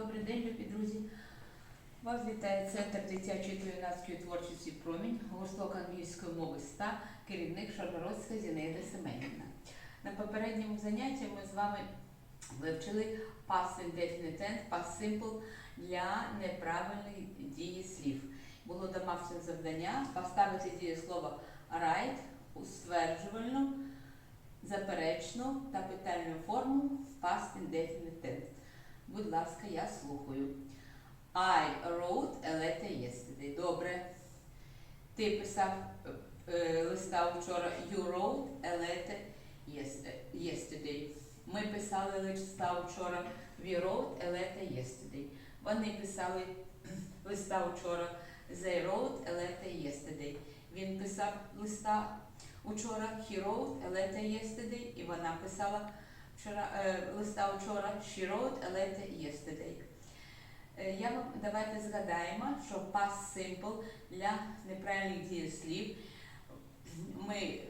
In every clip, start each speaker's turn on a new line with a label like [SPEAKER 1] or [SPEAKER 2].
[SPEAKER 1] Добрий день, любі друзі. Вас вітає Центр дитячої та юнацької творчості Промінь, гурток англійської мови СТА, керівник Шаргородська Зінаїда Семенівна. На попередньому занятті ми з вами вивчили past indefinite tense, past simple для неправильної дії слів. Було домашнє завдання поставити дієслово right у стверджувальну, заперечну та питальну форму в past indefinite tense. Будь ласка, я слухаю. I wrote a letter yesterday. Добре. Ти писав е, е, листа вчора. You wrote a letter е, yesterday. Ми писали листа вчора. We wrote a letter yesterday. Вони писали листа вчора. They wrote a letter yesterday. Він писав листа вчора. He wrote a letter yesterday. І вона писала вчора, е, листа вчора. She wrote a letter yesterday. Е, Я вам давайте згадаємо, що past simple для неправильних дієслів ми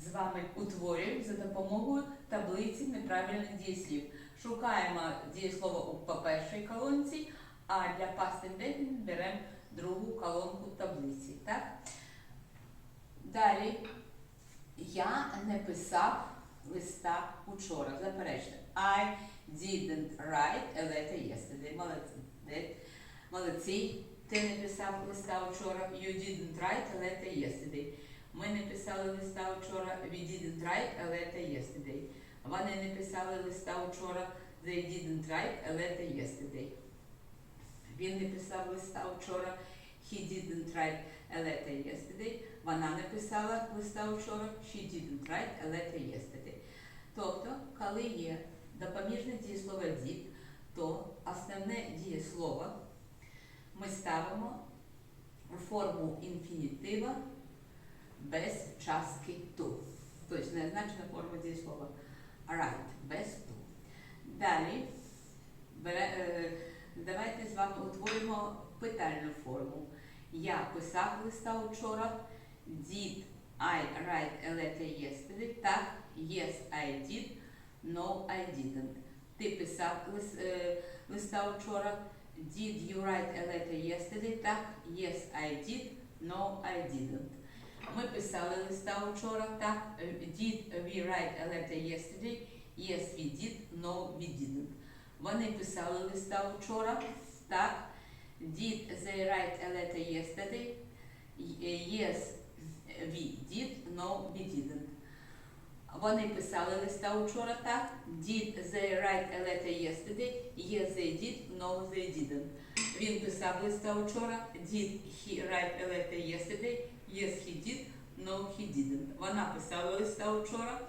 [SPEAKER 1] з вами утворюємо за допомогою таблиці неправильних дієслів. Шукаємо дієслово по першій колонці, а для past indefinite беремо другу колонку таблиці. Так? Далі я не писав листа учора. Заперечте. I didn't write a letter yesterday. Молодці. Молодці. Ти не писав листа вчора. You didn't write a letter yesterday. Ми не писали листа вчора. We didn't write a letter yesterday. Вони не писали листа вчора. They didn't write a letter yesterday. Він не писав листа вчора. He didn't write a letter yesterday. Вона не писала листа вчора. She didn't write a letter yesterday. Тобто, коли є допоміжне дієслово did, то основне дієслово ми ставимо у форму інфінітива без частки to. Тобто незначна форма дієслова right, без to. Далі бере, е, давайте з вами утворимо питальну форму. Я писав листа вчора. Did I write a letter yesterday? Так, yes, I did. No, I didn't. Ти писав лис, е, листа вчора. Did you write a letter yesterday? Так, yes, I did. No, I didn't. Ми писали листа вчора. Так, е, did we write a letter yesterday? Yes, we did. No, we didn't. Вони писали листа вчора. Так, did they write a letter yesterday? Yes, we did. No, we didn't. Вони писали листа вчора, так? Did they write a letter yesterday? Yes, they did. No, they didn't. Він писав листа вчора. Did he write a letter yesterday? Yes, he did. No, he didn't. Вона писала листа вчора.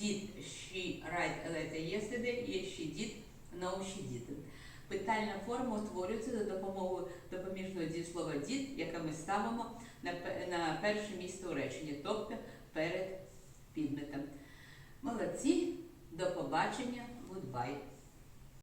[SPEAKER 1] Did she write a letter yesterday? Yes, she did. No, діти. Питальна форма утворюється за допомогою допоміжного дієслова дід, яке ми ставимо на, перше місце у реченні, тобто перед підметом. Молодці, до побачення, goodbye.